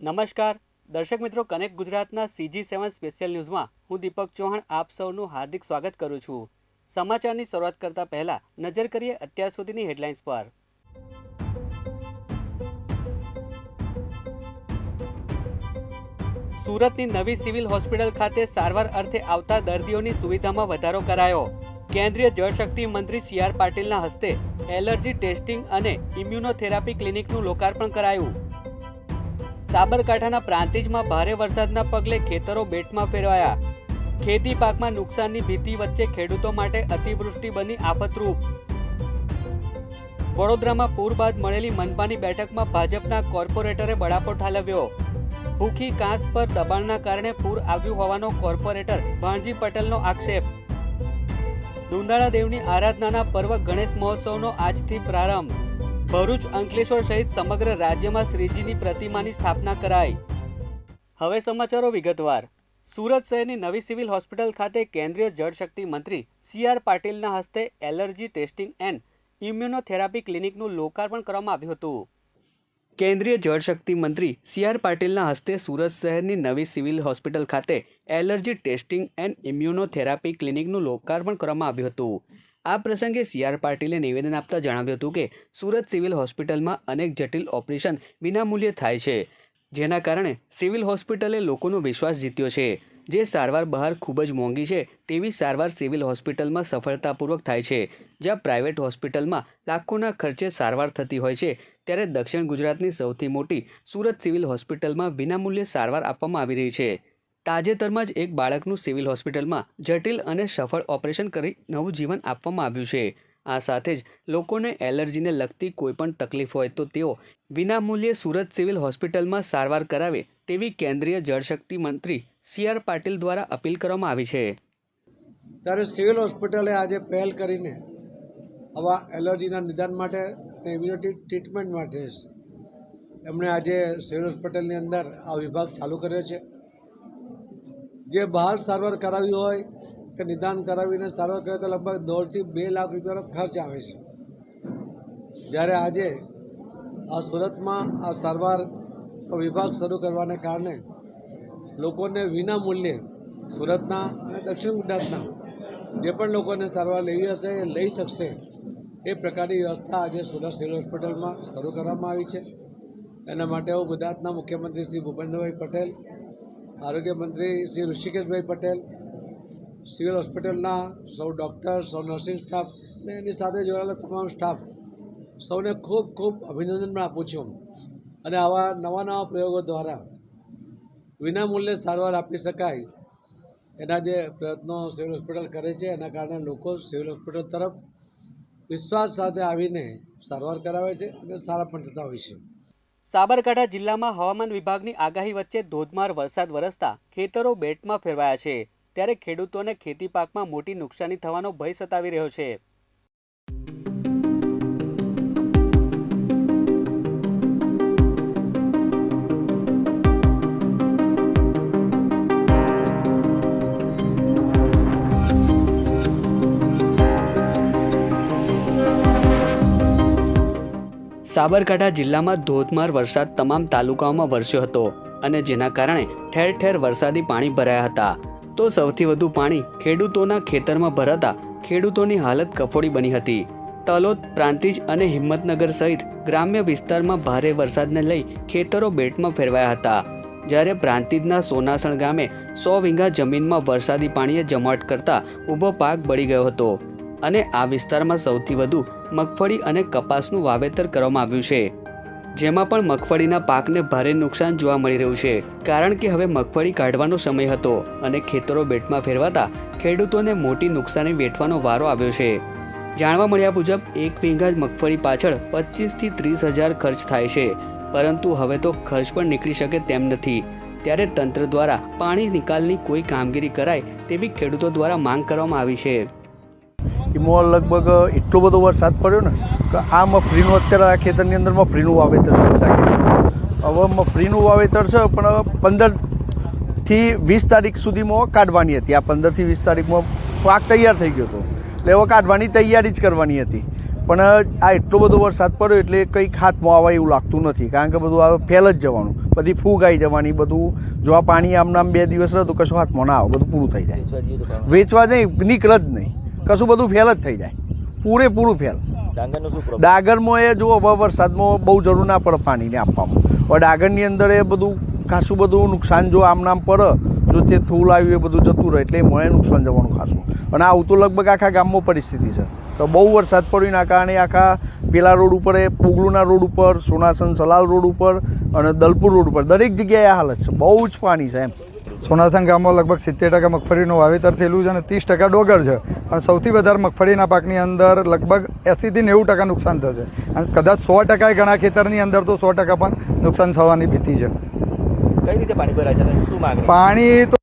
નમસ્કાર. દર્શક મિત્રો, કનેક્ટ ગુજરાતના સીજી સેવન સ્પેશિયલ ન્યૂઝમાં હું દીપક ચૌહાણ આપ સૌનું હાર્દિક સ્વાગત કરું છું. સમાચારની શરૂઆત કરતા પહેલા નજર કરીએ અત્યાર સુધીની હેડલાઇન્સ પર. સુરતની નવી સિવિલ હોસ્પિટલ ખાતે સારવાર અર્થે આવતા દર્દીઓની સુવિધામાં વધારો કરાયો. કેન્દ્રીય જળશક્તિ મંત્રી સી આર પાટીલના હસ્તે એલર્જી ટેસ્ટિંગ અને ઇમ્યુનોથેરાપી ક્લિનિકનું લોકાર્પણ કરાયું. સાબરકાંઠાના પ્રાંતિજમાં ભારે વરસાદના પગલે ખેતરો બેટમાં ફેરવાયા. ખેતી પાકમાં નુકસાનની ભીતિ વચ્ચે ખેડૂતો માટે અતિવૃષ્ટિ બની આફતરૂપ. વડોદરામાં પૂર બાદ મળેલી મનપાની બેઠકમાં ભાજપના કોર્પોરેટરે બળાપો ઠાલવ્યો. ભૂખી કાંસ પર દબાણના કારણે પૂર આવ્યું હોવાનો કોર્પોરેટર ભાણજી પટેલનો આક્ષેપ. દુંદાળા દેવની આરાધનાના પર્વ ગણેશ મહોત્સવનો આજથી પ્રારંભ. ભરૂચ અંકલેશ્વર સહિત સમગ્ર રાજ્યમાં શ્રીજીની પ્રતિમાની સ્થાપના કરાઈ. હવે સમાચારો વિગતવાર. સુરત શહેરની નવી સિવિલ હોસ્પિટલ ખાતે કેન્દ્રીય જળશક્તિ મંત્રી સી આર પાટીલના હસ્તે એલર્જી ટેસ્ટિંગ એન્ડ ઇમ્યુનોથેરાપી ક્લિનિકનું લોકાર્પણ કરવામાં આવ્યું હતું. કેન્દ્રીય જળશક્તિ મંત્રી સી આર પાટીલના હસ્તે સુરત શહેરની નવી સિવિલ હોસ્પિટલ ખાતે એલર્જી ટેસ્ટિંગ એન્ડ ઇમ્યુનોથેરાપી ક્લિનિકનું લોકાર્પણ કરવામાં આવ્યું હતું. આ પ્રસંગે સી આર પાટીલે નિવેદન આપતા જણાવ્યું હતું કે, સુરત સિવિલ હોસ્પિટલમાં અનેક જટિલ ઓપરેશન વિનામૂલ્યે થાય છે, જેના કારણે સિવિલ હોસ્પિટલે લોકોનો વિશ્વાસ જીત્યો છે. જે સારવાર બહાર ખૂબ જ મોંઘી છે, તેવી સારવાર સિવિલ હોસ્પિટલમાં સફળતાપૂર્વક થાય છે. જ્યાં પ્રાઇવેટ હોસ્પિટલમાં લાખોના ખર્ચે સારવાર થતી હોય છે, ત્યારે દક્ષિણ ગુજરાતની સૌથી મોટી સુરત સિવિલ હોસ્પિટલમાં વિનામૂલ્યે સારવાર આપવામાં આવી રહી છે. તાજેતરમાં જ એક બાળકનું સિવિલ હોસ્પિટલમાં જટિલ અને સફળ ઓપરેશન કરી નવું જીવન આપવામાં આવ્યું છે. આ સાથે જ લોકોને એલર્જીને લગતી કોઈપણ તકલીફ હોય તો તેઓ વિનામૂલ્યે સુરત સિવિલ હોસ્પિટલમાં સારવાર કરાવે તેવી કેન્દ્રીય જળશક્તિ મંત્રી સી આર પાટીલ દ્વારા અપીલ કરવામાં આવી છે. ત્યારે સિવિલ હોસ્પિટલે આજે પહેલ કરીને આવા એલર્જીના નિદાન માટે અને ઇમ્યુનિટી ટ્રીટમેન્ટ માટે એમણે આજે સિવિલ હોસ્પિટલની અંદર આ વિભાગ ચાલુ કર્યો છે. જે બહાર સારવાર કરાવી હોય કે નિદાન કરાવીને સારવાર કરે તો લગભગ દોઢથી બે લાખ રૂપિયાનો ખર્ચ આવે છે. જ્યારે આજે આ સુરતમાં આ સારવાર વિભાગ શરૂ કરવાને કારણે લોકોને વિના મૂલ્યે સુરતના અને દક્ષિણ ગુજરાતના જે પણ લોકોને સારવાર લેવી હશે એ લઈ શકશે, એ પ્રકારની વ્યવસ્થા આજે સુરત સિવિલ હોસ્પિટલમાં શરૂ કરવામાં આવી છે. એના માટે હું ગુજરાતના મુખ્યમંત્રી શ્રી ભૂપેન્દ્રભાઈ પટેલ આરોગ્ય મંત્રી શ્રી ઋષિકેશભાઈ પટેલ, સિવિલ હોસ્પિટલના સૌ ડૉક્ટર, સૌ નર્સિંગ સ્ટાફ અને એની સાથે જોડાયેલા તમામ સ્ટાફ સૌને ખૂબ ખૂબ અભિનંદન પણ આપું છું. અને આવા નવા નવા પ્રયોગો દ્વારા વિનામૂલ્યે સારવાર આપી શકાય એના જે પ્રયત્નો સિવિલ હોસ્પિટલ કરે છે, એના કારણે લોકો સિવિલ હોસ્પિટલ તરફ વિશ્વાસ સાથે આવીને સારવાર કરાવે છે અને સારા પણ થતા હોય છે. સાબરકાંઠા જિલ્લામાં હવામાન વિભાગની આગાહી વચ્ચે ધોધમાર વરસાદ વરસતા ખેતરો બેટમાં ફેરવાયા છે. ત્યારે ખેડૂતોને ખેતી પાકમાં મોટી નુકસાની થવાનો ભય સતાવી રહ્યો છે. સાબરકાંઠા જિલ્લામાં ધોધમાર વરસાદ તમામ તાલુકાઓમાં વરસ્યો હતો અને જેના કારણે ઠેર ઠેર વરસાદી પાણી ભરાયા હતા. તો સૌથી વધુ પાણી ખેડૂતોના ખેતરમાં ભરાતા ખેડૂતોની હાલત કફોડી બની હતી. તલોદ, પ્રાંતિજ અને હિંમતનગર સહિત ગ્રામ્ય વિસ્તારમાં ભારે વરસાદને લઈ ખેતરો બેટમાં ફેરવાયા હતા. જ્યારે પ્રાંતિજના સોનાસણ ગામે સો વીંગા જમીનમાં વરસાદી પાણીએ જમાટ કરતા ઊભો પાક બળી ગયો હતો. અને આ વિસ્તારમાં સૌથી વધુ મગફળી અને કપાસનું વાવેતર કરવામાં આવ્યું છે. જેમાં પણ મગફળીના પાકને ભારે નુકસાન જોવા મળી રહ્યું છે. કારણ કે હવે મગફળી કાઢવાનો સમય હતો અને ખેતરો બેટમાં ફેરવાતા ખેડૂતોને મોટી નુકસાની વેઠવાનો વારો આવ્યો છે. જાણવા મળ્યા મુજબ, એક વીઘા મગફળી પાછળ પચીસથી ત્રીસ હજાર ખર્ચ થાય છે. પરંતુ હવે તો ખર્ચ પણ નીકળી શકે તેમ નથી. ત્યારે તંત્ર દ્વારા પાણી નિકાલની કોઈ કામગીરી કરાય તેવી ખેડૂતો દ્વારા માંગ કરવામાં આવી છે. એમાં લગભગ એટલો બધો વરસાદ પડ્યો ને કે આ મફરીનું અત્યારે આ ખેતરની અંદર મફરીનું વાવેતર છે બધા ખેતર હવે મફરીનું વાવેતર છે પણ હવે પંદરથી વીસ તારીખ સુધીમાં કાઢવાની હતી. આ પંદરથી વીસ તારીખમાં પાક તૈયાર થઈ ગયો હતો. એટલે હવે કાઢવાની તૈયારી જ કરવાની હતી. પણ આ એટલો બધો વરસાદ પડ્યો એટલે કંઈક હાથમાં આવે એવું લાગતું નથી. કારણ કે બધું આ ફેલ જ જવાનું. બધી ફૂગ આવી જવાની બધું જો આ પાણી આમ નામ બે દિવસ રહે તો કશું હાથમાં ના આવે. બધું પૂરું થઈ જાય. વેચવા નહીં નીકળે જ નહીં. કશું બધું ફેલ જ થઈ જાય. પૂરેપૂરું ફેલ ડાંગરનો શું ડાગરમાં એ જો હવે વરસાદમાં બહુ જરૂર ના પડે પાણીને આપવામાં. હવે ડાંગરની અંદર એ બધું ખાસું બધું નુકસાન જો આમ નામ પડે જો તે થૂલ આવ્યું એ બધું જતું રહે એટલે એમાં નુકસાન જવાનું ખાસું. અને આવું તો લગભગ આખા ગામમાં પરિસ્થિતિ છે. તો બહુ વરસાદ પડ્યો એના કારણે આખા પેલા રોડ ઉપર એ પુગલુના રોડ ઉપર સોનાસન સલાલ રોડ ઉપર અને દલપુર રોડ ઉપર દરેક જગ્યાએ આ હાલત છે. બહુ જ પાણી છે એમ. સોનાસંગ ગામમાં લગભગ સિત્તેર ટકા મગફળીનું વાવેતર થયેલું છે અને ત્રીસ ટકા ડોગર છે. અને સૌથી વધારે મગફળીના પાકની અંદર લગભગ એંસીથી નેવું ટકા નુકસાન થશે. અને કદાચ સો ટકાએ ઘણા ખેતરની અંદર તો સો ટકા પણ નુકસાન થવાની ભીતિ છે. કઈ રીતે પાણી ભરાય છે શું પાણી તો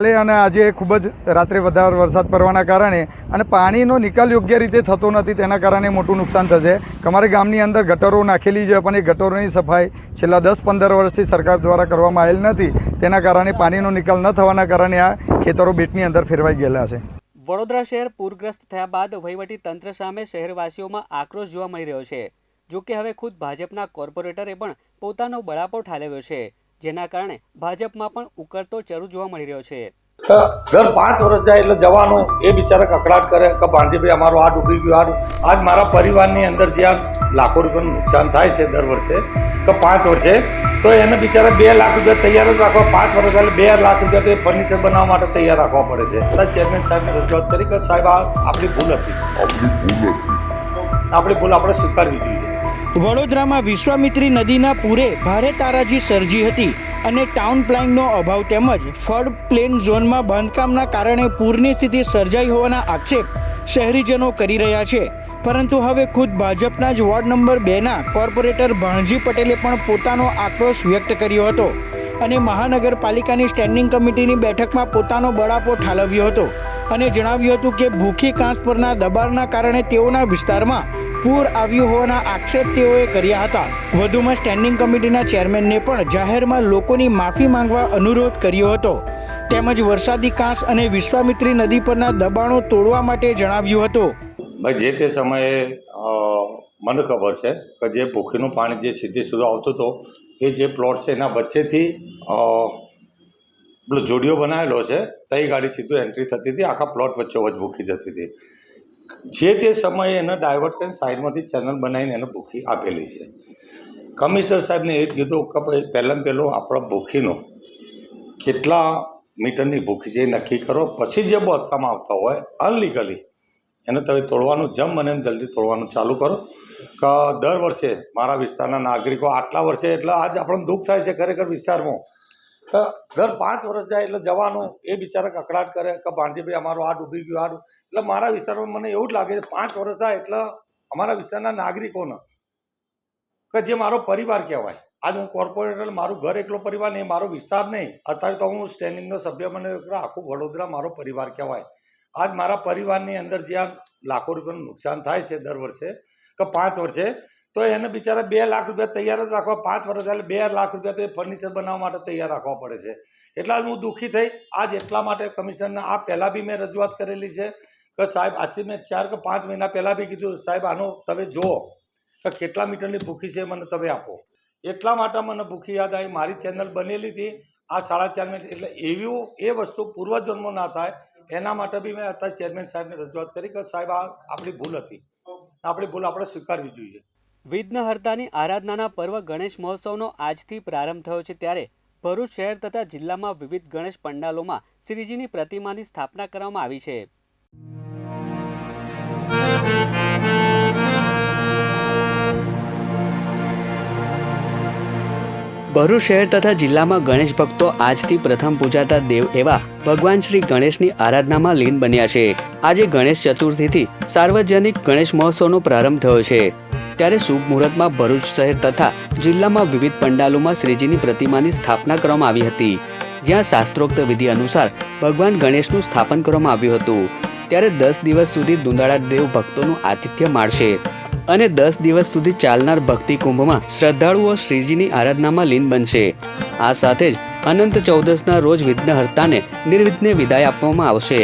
અને આજે ખૂબ જ રાત્રે વધારે વરસાદ પડવાના કારણે અને પાણીનો નિકાલ યોગ્ય રીતે થતો નથી, તેના કારણે મોટું નુકસાન થશે. અમારે ગામની અંદર ગટરો નાખેલી છે પણ એ ગટરોની સફાઈ છેલ્લા દસ પંદર વર્ષથી સરકાર દ્વારા કરવામાં આવેલ નથી. તેના કારણે પાણીનો નિકાલ ન થવાના કારણે આ ખેતરો બેટની અંદર ફેરવાઈ ગયેલા છે. વડોદરા શહેર પૂરગ્રસ્ત થયા બાદ વહીવટી તંત્ર સામે શહેરવાસીઓમાં આક્રોશ જોવા મળી રહ્યો છે. જો કે હવે ખુદ ભાજપના કોર્પોરેટરે પણ પોતાનો બળાપો ઠાલવ્યો છે. જેના કારણે ભાજપમાં પણ ઉકળતો ચરુ જોવા મળી રહ્યો છે. દર પાંચ વર્ષ જાય એટલે જવાનું એ બિચારા કકડાટ કરે કે ભાણજીભાઈ અમારો આ ડૂબી ગયું આ આજ મારા પરિવારની અંદર જ્યાં લાખો રૂપિયાનું નુકસાન થાય છે દર વર્ષે કે પાંચ વર્ષે તો એને બિચારા બે લાખ રૂપિયા તૈયાર જ રાખવા પાંચ વર્ષ એટલે બે લાખ રૂપિયા તો એ ફર્નિચર બનાવવા માટે તૈયાર રાખવા પડે છે. ચેરમેન સાહેબને રજૂઆત કરી કે સાહેબ આ આપણી ભૂલ હતી. આપણી ભૂલ આપણે સ્વીકારવી જોઈએ. વડોદરામાં વિશ્વામિત્રી નદીના પૂરે ભારે તારાજી સર્જી હતી અને ટાઉન પ્લાનિંગનો અભાવ તેમજ ફળ પ્લેન ઝોનમાં બાંધકામના કારણે પૂરની સ્થિતિ સર્જાઈ હોવાના આક્ષેપ શહેરીજનો કરી રહ્યા છે. પરંતુ હવે ખુદ ભાજપના જ વોર્ડ નંબર બેના કોર્પોરેટર ભાણજી પટેલે પણ પોતાનો આક્રોશ વ્યક્ત કર્યો હતો અને મહાનગરપાલિકાની સ્ટેન્ડિંગ કમિટીની બેઠકમાં પોતાનો બળાપો ઠાલવ્યો હતો. અને જણાવ્યું હતું કે ભૂખી કાંસ પરના દબાણના કારણે તેઓના વિસ્તારમાં પૂર આવ્યું હોવાના આક્ષેપ તેઓએ કર્યા હતા. વધુમાં સ્ટેન્ડિંગ કમિટીના ચેરમેનને પણ જાહેરમાં લોકોની માફી માંગવા અનુરોધ કર્યો હતો. તેમજ વરસાદી કાંસ અને વિશ્વામિત્રી નદી પરના દબાણો તોડવા માટે જણાવ્યું હતું. જે તે સમયે મને ખબર છે કે જે ભૂખીનું પાણી જે સીધે સુધી આવતું હતું, એ જે પ્લોટ છે એના વચ્ચેથી પેલો જોડિયો બનાવેલો છે, તઈ ગાડી સીધું એન્ટ્રી થતી હતી, આખા પ્લોટ વચ્ચે વચ્ચ ભૂખી જતી હતી. જે તે સમયે એને ડાયવર્ટ કરીને સાઈડમાંથી ચેનલ બનાવીને એને ભૂખી આપેલી છે. કમિશનર સાહેબને એ જ કીધું કે ભાઈ, પહેલાં પહેલું આપણા ભૂખીનો કેટલા મીટરની ભૂખી છે એ નક્કી કરો. પછી જે બાંધકામ આવતા હોય અનલીગલી એને તમે તોડવાનું જમ મને જલ્દી તોડવાનું ચાલુ કરો. કે દર વર્ષે મારા વિસ્તારના નાગરિકો આટલા વર્ષે એટલે આજ આપણને દુઃખ થાય છે ખરેખર વિસ્તારમાં. કે દર પાંચ વર્ષ જાય એટલે જવાનું એ બિચારા કકડાટ કરે કે ભાણજીભાઈ, અમારો આ ડૂબી ગયો આ એટલે મારા વિસ્તારમાં મને એવું જ લાગે છે, પાંચ વર્ષ થાય એટલે અમારા વિસ્તારના નાગરિકોને કે જે મારો પરિવાર કહેવાય. આજ હું કોર્પોરેટર મારું ઘર એકલો પરિવાર નહીં, મારો વિસ્તાર નહીં. અત્યારે તો હું સ્ટેન્ડિંગનો સભ્ય મને આખું વડોદરા મારો પરિવાર કહેવાય. આજ મારા પરિવારની અંદર જ્યાં લાખો રૂપિયાનું નુકસાન થાય છે દર વર્ષે, કે પાંચ વર્ષે તો એને બિચારા બે લાખ રૂપિયા તૈયાર જ રાખવા, પાંચ વર્ષ એટલે બે લાખ રૂપિયા તો એ ફર્નિચર બનાવવા માટે તૈયાર રાખવા પડે છે. એટલા જ હું દુઃખી થઈ. આજ એટલા માટે કમિશનરને, આ પહેલાં બી મેં રજૂઆત કરેલી છે કે સાહેબ, આજથી મેં ચાર કે પાંચ મહિના પહેલાં બી કીધું, સાહેબ, આનો તમે જુઓ કે કેટલા મીટરની ભૂખી છે મને તમે આપો. એટલા માટે મને ભૂખી યાદ આવી. મારી ચેનલ બનેલી હતી આ સાડા ચાર મિનિટ. એટલે એવું એ વસ્તુ પૂર્વજન્મો ના થાય. એના માટે બી મેં અત્યારે ચેરમેન સાહેબને રજૂઆત કરી કે સાહેબ, આ આપણી ભૂલ હતી. આપણી ભૂલ આપણે સ્વીકારવી જોઈએ. વિઘ્નહર્તાની આરાધનાના પર્વ ગણેશ મહોત્સવનો આજથી પ્રારંભ થયો છે ત્યારે ભરૂચ શહેર તથા જિલ્લામાં વિવિધ ગણેશ પંડાલોમાં શ્રીજીની પ્રતિમાની સ્થાપના કરવામાં આવી છે. ભરૂચ શહેર તથા જિલ્લામાં ગણેશ ભક્તો આજથી પ્રથમ પૂજાતા દેવ એવા ભગવાન શ્રી ગણેશની આરાધનામાં લીન બન્યા છે. આજે ગણેશ ચતુર્થીથી સાર્વજનિક ગણેશ મહોત્સવનો પ્રારંભ થયો છે. ત્યારે શુભ મુહૂર્તમાં ભરૂચ શહેર તથા જિલ્લામાં વિવિધ પંડાલોમાં શ્રીજીની પ્રતિમાની સ્થાપના કરવામાં આવી હતી. જ્યાં શાસ્ત્રોક્ત વિધિ અનુસાર ભગવાન ગણેશનું સ્થાપન કરવામાં આવ્યું હતું. ત્યારે દસ દિવસ સુધી દુંદાળા દેવ ભક્તોનું આતિથ્ય માણશે અને દસ દિવસ સુધી ચાલનાર ભક્તિ કુંભમાં શ્રદ્ધાળુઓ શ્રીજીની આરાધનામાં લીન બનશે. આ સાથે જ અનંત ચૌદસના રોજ વિઘ્નહર્તાને નિર્વિઘ્ને વિદાય આપવામાં આવશે.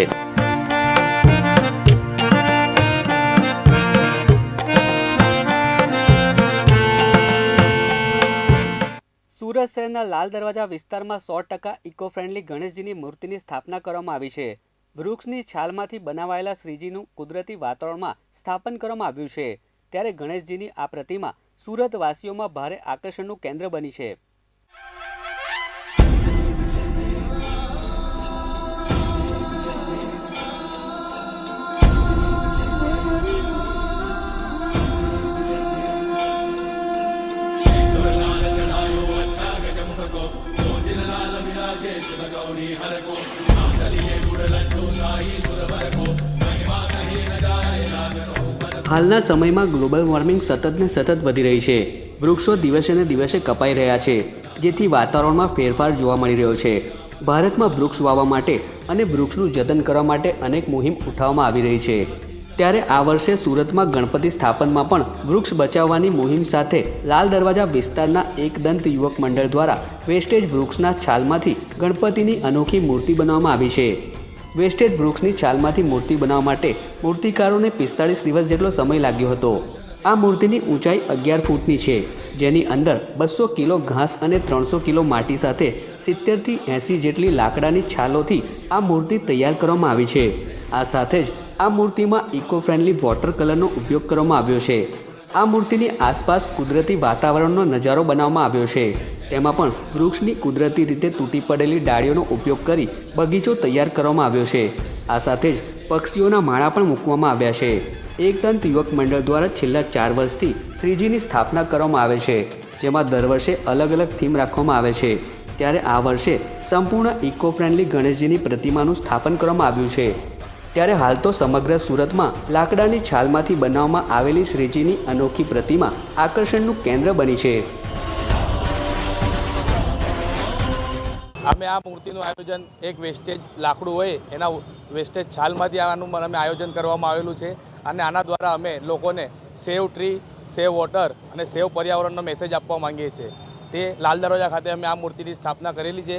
સુરત શહેરના લાલ દરવાજા વિસ્તારમાં સો ટકા ઇકો ફ્રેન્ડલી ગણેશજીની મૂર્તિની સ્થાપના કરવામાં આવી છે. વૃક્ષની છાલમાંથી બનાવાયેલા શ્રીજીનું કુદરતી વાતાવરણમાં સ્થાપન કરવામાં આવ્યું છે. ત્યારે ગણેશજીની આ પ્રતિમા સુરતવાસીઓમાં ભારે આકર્ષણનું કેન્દ્ર બની છે. હાલના સમયમાં ગ્લોબલ વોર્મિંગ સતત ને સતત વધી રહી છે. વૃક્ષો દિવસે ને દિવસે કપાઈ રહ્યા છે, જેથી વાતાવરણમાં ફેરફાર જોવા મળી રહ્યો છે. ભારતમાં વૃક્ષ વાવવા માટે અને વૃક્ષનું જતન કરવા માટે અનેક મુહિમ ઉઠાવવામાં આવી રહી છે. ત્યારે આ વર્ષે સુરતમાં ગણપતિ સ્થાપનમાં પણ વૃક્ષ બચાવવાની મુહિમ સાથે લાલ દરવાજા વિસ્તારના એકદંત યુવક મંડળ દ્વારા વેસ્ટેજ વૃક્ષના છાલમાંથી ગણપતિની અનોખી મૂર્તિ બનાવવામાં આવી છે. વેસ્ટેજ વૃક્ષની છાલમાંથી મૂર્તિ બનાવવા માટે મૂર્તિકારોને પિસ્તાળીસ દિવસ જેટલો સમય લાગ્યો હતો. આ મૂર્તિની ઊંચાઈ અગિયાર ફૂટની છે, જેની અંદર બસો કિલો ઘાસ અને ત્રણસો કિલો માટી સાથે સિત્તેરથી એંસી જેટલી લાકડાની છાલોથી આ મૂર્તિ તૈયાર કરવામાં આવી છે. આ સાથે જ આ મૂર્તિમાં ઇકો ફ્રેન્ડલી વોટર કલરનો ઉપયોગ કરવામાં આવ્યો છે. આ મૂર્તિની આસપાસ કુદરતી વાતાવરણનો નજારો બનાવવામાં આવ્યો છે. તેમાં પણ વૃક્ષની કુદરતી રીતે તૂટી પડેલી ડાળીઓનો ઉપયોગ કરી બગીચો તૈયાર કરવામાં આવ્યો છે. આ સાથે જ પક્ષીઓના માળા પણ મૂકવામાં આવ્યા છે. એકદંત યુવક મંડળ દ્વારા છેલ્લા ચાર વર્ષથી શ્રીજીની સ્થાપના કરવામાં આવે છે, જેમાં દર વર્ષે અલગ અલગ થીમ રાખવામાં આવે છે. ત્યારે આ વર્ષે સંપૂર્ણ ઇકો ફ્રેન્ડલી ગણેશજીની પ્રતિમાનું સ્થાપન કરવામાં આવ્યું છે. ત્યારે હાલ તો સમગ્ર સુરતમાં લાકડાની છાલમાંથી બનાવવામાં આવેલી શ્રીજીની અનોખી પ્રતિમા આકર્ષણનું કેન્દ્ર બની છે. અમે આ મૂર્તિનું આયોજન એક વેસ્ટેજ લાકડું હોય એના વેસ્ટેજ છાલમાંથી આનું અમે આયોજન કરવામાં આવેલું છે અને આના દ્વારા અમે લોકોને સેવ ટ્રી સેવ વોટર અને સેવ પર્યાવરણનો મેસેજ આપવા માંગીએ છીએ. તે લાલ દરવાજા ખાતે અમે આ મૂર્તિની સ્થાપના કરેલી છે.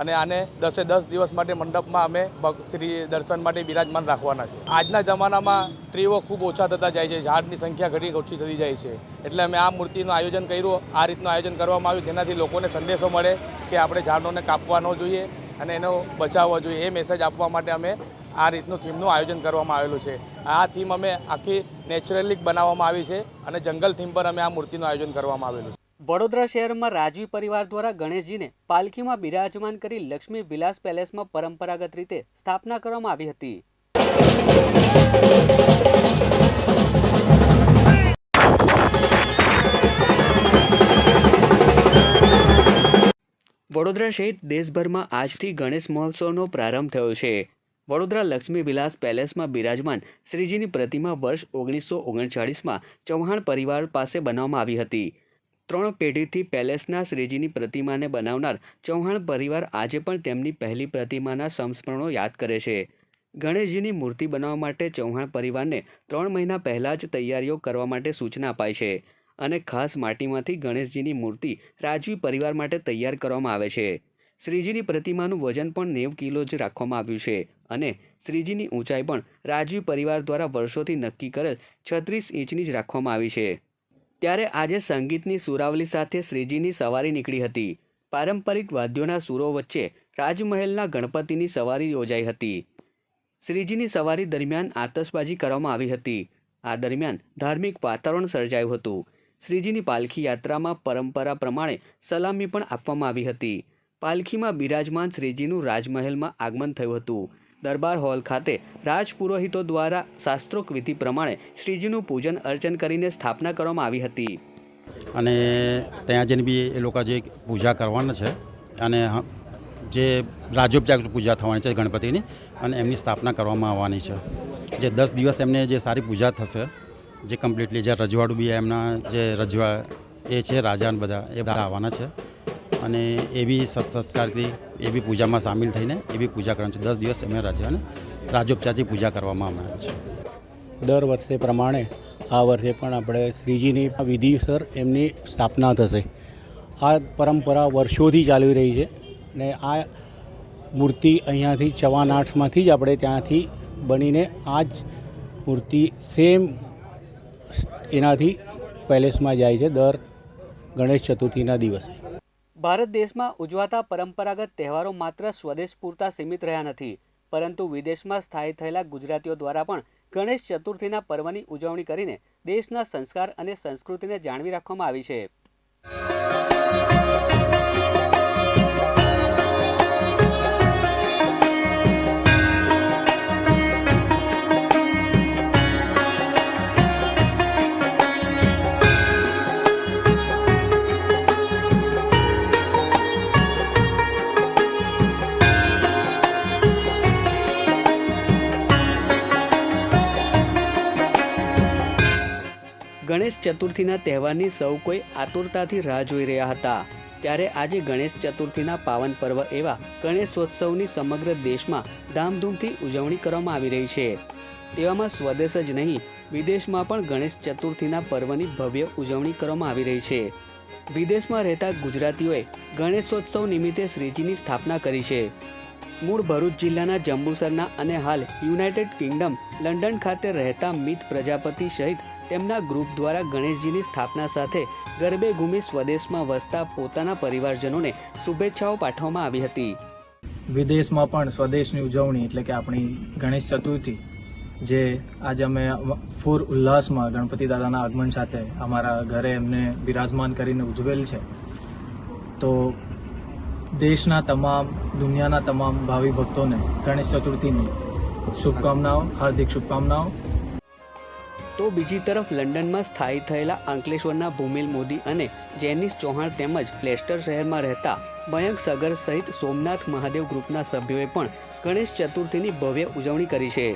અને આને દસે દસ દિવસ માટે મંડપમાં અમે શ્રી દર્શન માટે બિરાજમાન રાખવાના છે. આજના જમાનામાં ટ્રીઓ ખૂબ ઓછા થતા જાય છે, ઝાડની સંખ્યા ઘણી ઓછી થતી જાય છે. એટલે અમે આ મૂર્તિનું આયોજન કર્યું, આ રીતનું આયોજન કરવામાં આવ્યું, જેનાથી લોકોને સંદેશો મળે કે આપણે ઝાડોને કાપવા ન જોઈએ અને એનો બચાવવો જોઈએ. એ મેસેજ આપવા માટે અમે આ રીતનું થીમનું આયોજન કરવામાં આવેલું છે. આ થીમ અમે આખી નેચરલી બનાવવામાં આવી છે અને જંગલ થીમ પર અમે આ મૂર્તિનું આયોજન કરવામાં આવેલું છે. વડોદરા શહેરમાં રાજવી પરિવાર દ્વારા ગણેશજીને પાલખીમાં બિરાજમાન કરી લક્ષ્મી વિલાસ પેલેસમાં પરંપરાગત રીતે સ્થાપના કરવામાં આવી હતી. વડોદરા સહિત દેશભરમાં આજથી ગણેશ મહોત્સવનો પ્રારંભ થયો છે. વડોદરા લક્ષ્મી વિલાસ પેલેસમાં બિરાજમાન શ્રીજીની પ્રતિમા વર્ષ ઓગણીસો ઓગણચાળીસમાં ચૌહાણ પરિવાર પાસે બનાવવામાં આવી હતી. ત્રણ પેઢીથી પેલેસના શ્રીજીની પ્રતિમાને બનાવનાર ચૌહાણ પરિવાર આજે પણ તેમની પહેલી પ્રતિમાના સંસ્મરણો યાદ કરે છે. ગણેશજીની મૂર્તિ બનાવવા માટે ચૌહાણ પરિવારને ત્રણ મહિના પહેલાં જ તૈયારીઓ કરવા માટે સૂચના અપાય છે અને ખાસ માટીમાંથી ગણેશજીની મૂર્તિ રાજવી પરિવાર માટે તૈયાર કરવામાં આવે છે. શ્રીજીની પ્રતિમાનું વજન પણ નેવ કિલો જ રાખવામાં આવ્યું છે અને શ્રીજીની ઊંચાઈ પણ રાજવી પરિવાર દ્વારા વર્ષોથી નક્કી કરેલ છત્રીસ ઇંચની જ રાખવામાં આવી છે. ત્યારે આજે સંગીતની સુરાવલી સાથે શ્રીજીની સવારી નીકળી હતી. પારંપરિક વાદ્યોના સૂરો વચ્ચે રાજમહેલના ગણપતિની સવારી યોજાઈ હતી. શ્રીજીની સવારી દરમિયાન આતશબાજી કરવામાં આવી હતી. આ દરમિયાન ધાર્મિક વાતાવરણ સર્જાયું હતું. શ્રીજીની પાલખી યાત્રામાં પરંપરા પ્રમાણે સલામી પણ આપવામાં આવી હતી. પાલખીમાં બિરાજમાન શ્રીજીનું રાજમહેલમાં આગમન થયું હતું. દરબાર હોલ ખાતે રાજપુરોહિતો દ્વારા શાસ્ત્રોક વિધિ પ્રમાણે શ્રીજીનું પૂજન અર્ચન કરીને સ્થાપના કરવામાં આવી હતી. અને ત્યાં જઈને બી એ લોકો જે પૂજા કરવાના છે અને જે રાજોપચાર પૂજા થવાની છે ગણપતિની અને એમની સ્થાપના કરવામાં આવવાની છે. જે દસ દિવસ એમને જે સારી પૂજા થશે, જે કમ્પ્લીટલી જે રજવાડું બી એમના જે રજવા એ છે રાજાને બધા એ બધા આવવાના છે. અને એ બી સત્સત્કારથી એ બી પૂજામાં સામેલ થઈને એ બી પૂજા કરવાની છે. દસ દિવસ એમને રાજાને રાજોપચારથી પૂજા કરવામાં આવે છે. દર વર્ષે પ્રમાણે આ વર્ષે પણ આપણે શ્રીજીની વિધિસર એમની સ્થાપના થશે. આ પરંપરા વર્ષોથી ચાલી રહી છે અને આ મૂર્તિ અહીંયાથી ચવાન આઠમાંથી જ આપણે ત્યાંથી બનીને આ જ મૂર્તિ સેમ એનાથી પેલેસમાં જાય છે દર ગણેશ ચતુર્થીના દિવસે. ભારત દેશમાં ઉજવાતા પરંપરાગત તહેવારો માત્ર સ્વદેશ પૂરતા સીમિત રહ્યા નથી, પરંતુ વિદેશમાં સ્થાયી થયેલા ગુજરાતીઓ દ્વારા પણ ગણેશ ચતુર્થીના પર્વની ઉજવણી કરીને દેશના સંસ્કાર અને સંસ્કૃતિને જાળવી રાખવામાં આવી છે. ગણેશ ચતુર્થીના તહેવારની સૌ કોઈ આતુરતાથી રાહ જોઈ રહ્યા હતા. ત્યારે આજે ગણેશ ચતુર્થીના પાવન પર્વ એવા ગણેશોત્સવની સમગ્ર દેશમાં ધામધૂમથી ઉજવણી કરવામાં આવી રહી છે. તેવામાં સ્વદેશ જ નહીં, વિદેશમાં પણ ગણેશ ચતુર્થીના પર્વની ભવ્ય ઉજવણી કરવામાં આવી રહી છે. વિદેશમાં રહેતા ગુજરાતીઓએ ગણેશોત્સવ નિમિત્તે શ્રીજીની સ્થાપના કરી છે. મૂળ ભરૂચ જિલ્લાના જંબુસરના અને હાલ યુનાઇટેડ કિંગડમ, લંડન ખાતે રહેતા મિત પ્રજાપતિ સહિત તેમના ગ્રુપ દ્વારા ગણેશજીની સ્થાપના સાથે ગરબે ઘૂમી સ્વદેશમાં વસતા પોતાના પરિવારજનોને શુભેચ્છાઓ પાઠવવામાં આવી હતી. વિદેશમાં પણ સ્વદેશની ઉજવણી એટલે કે આપણી ગણેશ ચતુર્થી, જે આજે અમે ફૂર ઉલ્લાસમાં ગણપતિ દાદાના આગમન સાથે અમારા ઘરે એમને બિરાજમાન કરીને ઉજવેલ છે. તો દેશના તમામ, દુનિયાના તમામ ભાવિ ભક્તોને ગણેશ ચતુર્થીની શુભકામનાઓ, હાર્દિક શુભકામનાઓ. તો બીજી તરફ લંડનમાં સ્થાયી થયેલા અંકલેશ્વરના ભૂમિલ મોદી અને જેનિસ ચૌહાણ તેમજ લેસ્ટર શહેરમાં રહેતા મયંક સગર સહિત સોમનાથ મહાદેવ ગ્રુપના સભ્યોએ પણ ગણેશ ચતુર્થીની ભવ્ય ઉજવણી કરી છે,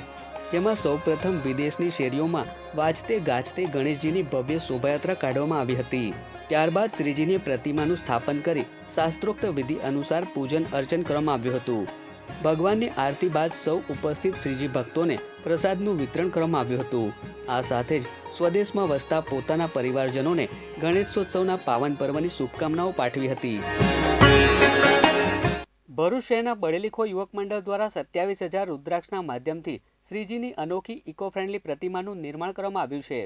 જેમાં સૌપ્રથમ વિદેશની શેરીઓમાં વાજતે ગાજતે ગણેશજીની ભવ્ય શોભાયાત્રા કાઢવામાં આવી હતી. ત્યારબાદ શ્રીજીની પ્રતિમાનું સ્થાપન કરી શાસ્ત્રોક્ત વિધિ અનુસાર પૂજન અર્ચન કરવામાં આવ્યું હતું. ભગવાનની આરતી બાદ સૌ ઉપસ્થિત શ્રીજી ભક્તોને પ્રસાદનું વિતરણ કરવામાં આવ્યું હતું. આ સાથે જ સ્વદેશમાં વસતા પોતાના પરિવારજનોને ગણેશોત્સવના પાવન પર્વની શુભકામનાઓ પાઠવી હતી. ભરૂચ શહેરના બળેલીખો યુવક મંડળ દ્વારા સત્યાવીસ હજાર રુદ્રાક્ષના માધ્યમથી શ્રીજીની અનોખી ઇકો ફ્રેન્ડલી પ્રતિમાનું નિર્માણ કરવામાં આવ્યું છે.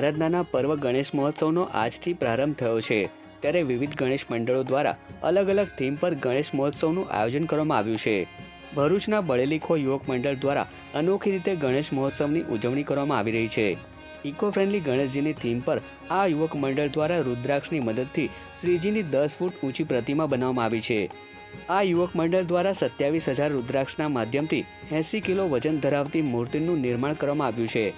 આરાધનાના પર્વ ગણેશ મહોત્સવનો આજથી પ્રારંભ થયો છે. ત્યારે વિવિધ ગણેશ મંડળો દ્વારા અલગ અલગ થીમ પર ગણેશ મહોત્સવનું આયોજન કરવામાં આવ્યું છે. ભરૂચના બળેલીખો યુવક મંડળ દ્વારા અનોખી રીતે ગણેશ મહોત્સવની ઉજવણી કરવામાં આવી રહી છે. ઇકો ફ્રેન્ડલી ગણેશજીની થીમ પર આ યુવક મંડળ દ્વારા રુદ્રાક્ષની મદદથી શ્રીજીની દસ ફૂટ ઊંચી પ્રતિમા બનાવવામાં આવી છે. આ યુવક મંડળ દ્વારા સત્યાવીસ હજાર રુદ્રાક્ષના માધ્યમથી એંસી કિલો વજન ધરાવતી મૂર્તિનું નિર્માણ કરવામાં આવ્યું છે.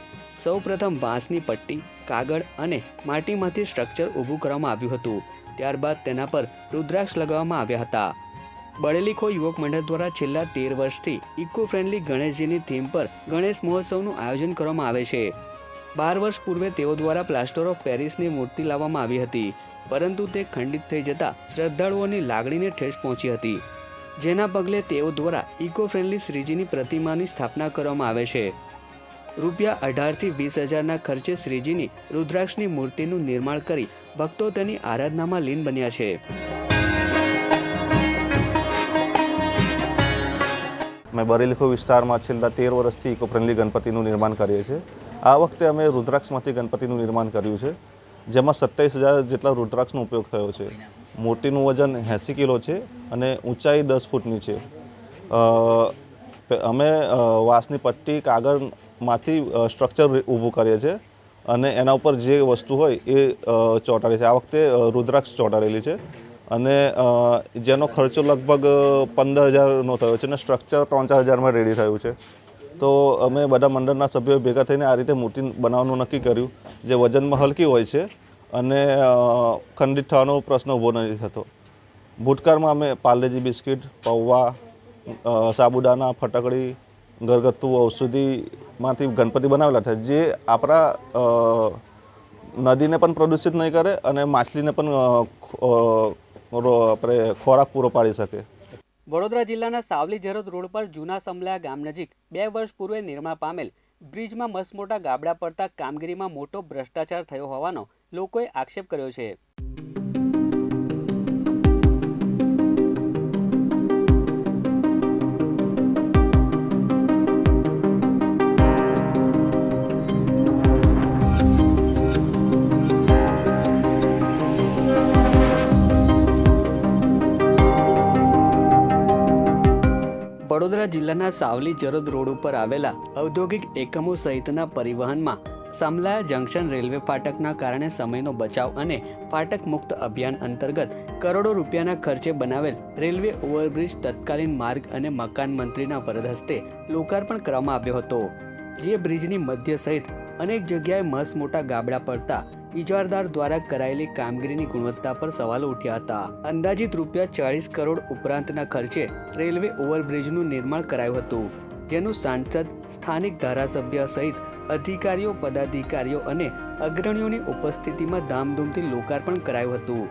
સૌ પ્રથમ વાંસની પટ્ટી, કાગળ અને માટીમાંથી સ્ટ્રક્ચર ઊભું કરવામાં આવ્યું હતું. ત્યારબાદ તેના પર રુદ્રાક્ષ લગાવવામાં આવ્યા હતા. બળેલીખો યુવક મંડળ દ્વારા છેલ્લા તેર વર્ષથી ઇકો ફ્રેન્ડલી ગણેશજીની થીમ પર ગણેશ મહોત્સવનું આયોજન કરવામાં આવે છે. બાર વર્ષ પૂર્વે તેઓ દ્વારા પ્લાસ્ટર ઓફ પેરિસની મૂર્તિ લાવવામાં આવી હતી, પરંતુ તે ખંડિત થઈ જતા શ્રદ્ધાળુઓની લાગણીને ઠેસ પહોંચી હતી. જેના પગલે તેઓ દ્વારા ઇકો ફ્રેન્ડલી શ્રીજીની પ્રતિમાની સ્થાપના કરવામાં આવે છે. રૂપિયા અઢારથી વીસ હજારના ખર્ચે શ્રીજીની રુદ્રાક્ષની મૂર્તિનું નિર્માણ કરી ભક્તો તેની આરાધનામાં લીન બન્યા છે. અમે બરેલીખો વિસ્તારમાં છેલ્લા તેર વર્ષથી ઇકો ફ્રેન્ડલી ગણપતિનું નિર્માણ કરીએ છીએ. આ વખતે અમે રુદ્રાક્ષમાંથી ગણપતિનું નિર્માણ કર્યું છે, જેમાં સત્તાવીસ હજાર જેટલા રુદ્રાક્ષનો ઉપયોગ થયો છે. મૂર્તિનું વજન એંસી કિલો છે અને ઊંચાઈ દસ ફૂટની છે. અમે વાંસની પટ્ટી કાગળમાંથી સ્ટ્રક્ચર ઊભું કરીએ છીએ અને એના ઉપર જે વસ્તુ હોય એ ચોંટાડી છે આ વખતે રુદ્રાક્ષ ચોંટાડેલી છે અને જેનો ખર્ચો લગભગ પંદર હજારનો થયો છે અને સ્ટ્રક્ચર ત્રણ ચાર હજારમાં રેડી થયું છે. તો અમે બધા મંડળના સભ્યોએ ભેગા થઈને આ રીતે મૂર્તિ બનાવવાનું નક્કી કર્યું જે વજનમાં હલકી હોય છે અને ખંડિત થવાનો પ્રશ્ન ઊભો નથી થતો. ભૂતકાળમાં અમે પાર્લેજી બિસ્કિટ, પૌવા સાબુદાના, ફટકડી ઘરગથ્થુ ઔષધિમાંથી ગણપતિ બનાવેલા છે, જે આપણા નદીને પણ પ્રદૂષિત નહીં કરે અને માછલીને પણ આપણે ખોરાક પૂરો પાડી શકે. વડોદરા જિલ્લાના સાવલી જરોદ રોડ પર જૂના સમલા ગામ નજીક બે વર્ષ પૂર્વે નિર્માણ પામેલ બ્રિજમાં મસમોટા ગાબડા પડતા કામગીરીમાં મોટો ભ્રષ્ટાચાર થયો હોવાનો લોકોએ આક્ષેપ કર્યો છે. જિલ્લાના સાવલી જરોદ રોડ ઉપર આવેલા ઔદ્યોગિક એકમો સહિતના પરિવહનમાં સામલાયા જંકશન રેલવે ફાટકના કારણે સમયનો બચાવ અને ફાટક મુક્ત અભિયાન અંતર્ગત કરોડો રૂપિયાના ખર્ચે બનાવેલ રેલવે ઓવરબ્રિજ તત્કાલીન માર્ગ અને મકાન મંત્રીના વરદ હસ્તે લોકાર્પણ કરવામાં આવ્યો હતો. જે બ્રિજની મધ્ય સહિત અનેક જગ્યાએ મસ મોટા ગાબડા પડતા ઇજારદાર દ્વારા કરાયેલી કામગીરીની ગુણવત્તા પર સવાલો ઉઠ્યા હતા. અંદાજિત રૂપિયા ચાળીસ કરોડ ઉપરાંતના ખર્ચે રેલવે ઓવરબ્રિજનું નિર્માણ કરાયું હતું, જેનું સાંસદ, સ્થાનિક ધારાસભ્ય સહિત અધિકારીઓ, પદાધિકારીઓ અને અગ્રણીઓની ઉપસ્થિતિમાં ધામધૂમથી લોકાર્પણ કરાયું હતું.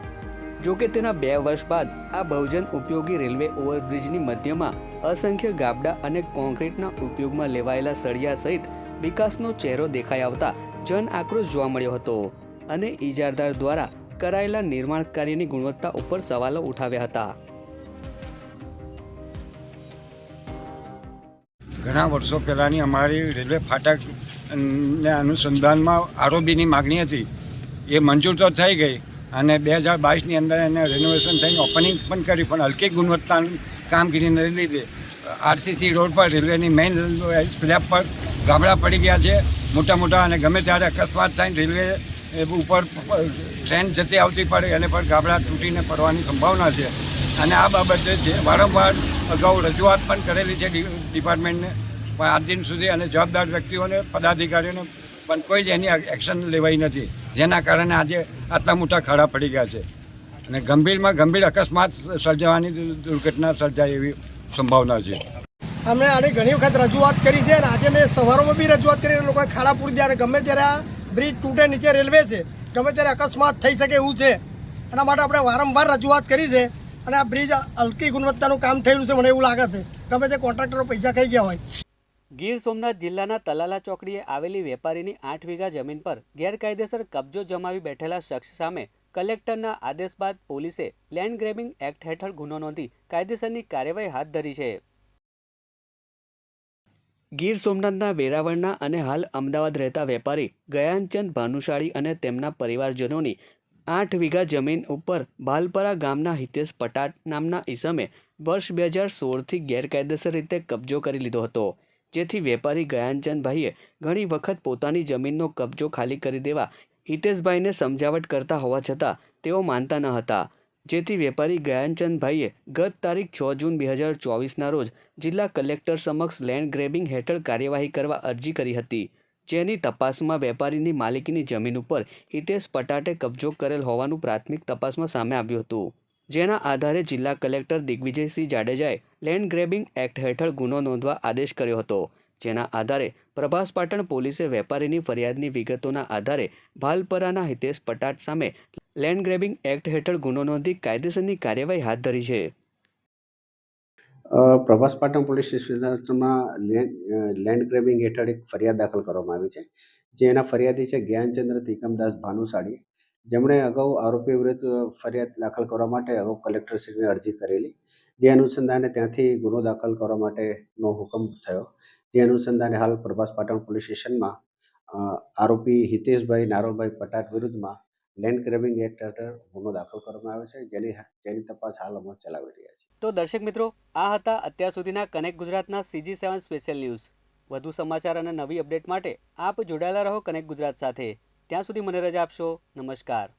જોકે તેના બે વર્ષ બાદ આ બહુજન ઉપયોગી રેલવે ઓવરબ્રિજની મધ્યમાં અસંખ્ય ગાબડા અને કોન્ક્રીટના ઉપયોગમાં લેવાયેલા સળિયા સહિત વિકાસનો ચહેરો દેખાઈ આવતા જન આક્રોશ જોવા મળ્યો હતો અને ઇજારદાર દ્વારા કરાયેલા નિર્માણ કાર્યની ગુણવત્તા ઉપર સવાલો ઉઠાવ્યા હતા. ઘણા વર્ષો પહેલાંની અમારી રેલવે ફાટક ને અનુસંધાનમાં આરોબીની માગણી હતી. એ મંજૂર તો થઈ ગઈ અને બે હજાર બાવીસની અંદર એને રિનોવેશન થઈને ઓપનિંગ પણ કરી, પણ હલકી ગુણવત્તાની કામગીરીને લીધે આરસીસી રોડ પર રેલવેની મેઇન સ્લેબ પર ગાબડા પડી ગયા છે, મોટા મોટા, અને ગમે ત્યારે અકસ્માત થઈને રેલવે ઉપર ટ્રેન જતી આવતી પડે, એને પણ ગાબડા તૂટીને પડવાની સંભાવના છે. અને આ બાબતે જે વારંવાર અગાઉ રજૂઆત પણ કરેલી છે ડિપાર્ટમેન્ટને, પણ આજ દિન સુધી અને જવાબદાર વ્યક્તિઓને, પદાધિકારીઓને પણ કોઈ જ એની એક્શન લેવાઈ નથી. જેના કારણે આજે આટલા મોટા ખાડા પડી ગયા છે. અને ગંભીરમાં ગંભીર અકસ્માત સર્જાવાની દુર્ઘટના સર્જાય એવી સંભાવના છે. અમે આની ઘણી વખત રજૂઆત કરી છે અને આજે મેં સવારોમાં બી રજૂઆત કરી લોકોએ ખાડા પૂરી ત્યારે ગમે ત્યારે આ બ્રિજ તૂટે નીચે રેલવે છે, ગમે ત્યારે અકસ્માત થઈ શકે એવું છે. એના માટે આપણે વારંવાર રજૂઆત કરી છે અને આ બ્રિજ હલકી ગુણવત્તાનું કામ થયેલું છે, મને એવું લાગે છે. ગમે તે કોન્ટ્રાક્ટરો પૈસા ખાઈ ગયા હોય. ગીર સોમનાથ જિલ્લાના તલાલા ચોકડીએ આવેલી વેપારીની આઠ વીઘા જમીન પર ગેરકાયદેસર કબજો જમાવી બેઠેલા શખ્સ સામે કલેક્ટરના આદેશ બાદ પોલીસે લેન્ડ ગ્રેબિંગ એક્ટ હેઠળ ગુનો નોંધી કાયદેસરની કાર્યવાહી હાથ ધરી છે. ગીર સોમનાથના વેરાવળના અને હાલ અમદાવાદ રહેતા વેપારી ગયાનચંદ ભાનુશાળી અને તેમના પરિવારજનોની આઠ વીઘા જમીન ઉપર ભાલપરા ગામના હિતેશ પટાટ નામના ઈસમે વર્ષ બે હજાર સોળથી ગેરકાયદેસર રીતે કબજો કરી લીધો હતો. જેથી વેપારી ગયાનચંદભાઈએ ઘણી વખત પોતાની જમીનનો કબજો ખાલી કરી દેવા હિતેશભાઈને સમજાવટ કરતા હોવા છતાં તેઓ માનતા ન હતા. જેથી વેપારી ગયાનચંદભાઈએ ગત તારીખ છ જૂન બે હજાર ચોવીસના રોજ જિલ્લા કલેક્ટર સમક્ષ લેન્ડ ગ્રેબિંગ હેઠળ કાર્યવાહી કરવા અરજી કરી હતી. જેની તપાસમાં વેપારીની માલિકીની જમીન ઉપર હિતેશ પટાટે કબજો કરેલ હોવાનું પ્રાથમિક તપાસમાં સામે આવ્યું હતું. જેના આધારે જિલ્લા કલેક્ટર દિગ્વિજયસિંહ જાડેજાએ લેન્ડ ગ્રેબિંગ એક્ટ હેઠળ ગુનો નોંધવા આદેશ કર્યો હતો. જેના આધારે પ્રભાસ પાટણ પોલીસે વેપારીની ફરિયાદની વિગતોના આધારે ભાલપરાના હિતેશ પટાટ સામે લેન્ડ ગ્રેબિંગ એક્ટ હેઠળ ગુનો નોંધી કાયદેસરની કાર્યવાહી હાથ ધરી છે. પ્રભાસ પાટણ પોલીસ સ્ટેશનમાં લેન્ડ લેન્ડ ગ્રેબિંગ હેઠળ એક ફરિયાદ દાખલ કરવામાં આવી છે. જે એના ફરિયાદી છે જ્ઞાનચંદ્ર તિકમદાસ ભાનુશાળી જેમણે અગાઉ આરોપી વિરુદ્ધ ફરિયાદ દાખલ કરવા માટે અગાઉ કલેક્ટરશ્રીને અરજી કરેલી. જે અનુસંધાને ત્યાંથી ગુનો દાખલ કરવા માટેનો હુકમ થયો. જે અનુસંધાને હાલ પ્રભાસ પાટણ પોલીસ સ્ટેશનમાં આરોપી હિતેશભાઈ નારોભાઈ પટાટ વિરુદ્ધમાં લેન્ડ ગ્રેબિંગ એક્ટ હેઠળ ગુનો દાખલ કરવામાં આવ્યો છે, જેની જેની તપાસ હાલ અમે ચલાવી રહ્યા છીએ તો દર્શક મિત્રો, આ હતા અત્યાર સુધીના કનેક્ટ ગુજરાતના સીજી સેવન સ્પેશિયલ ન્યૂઝ. વધુ સમાચાર અને નવી અપડેટ માટે આપ જોડાયેલા રહો કનેક્ટ ગુજરાત સાથે. ત્યાં સુધી મને રજા આપશો. નમસ્કાર.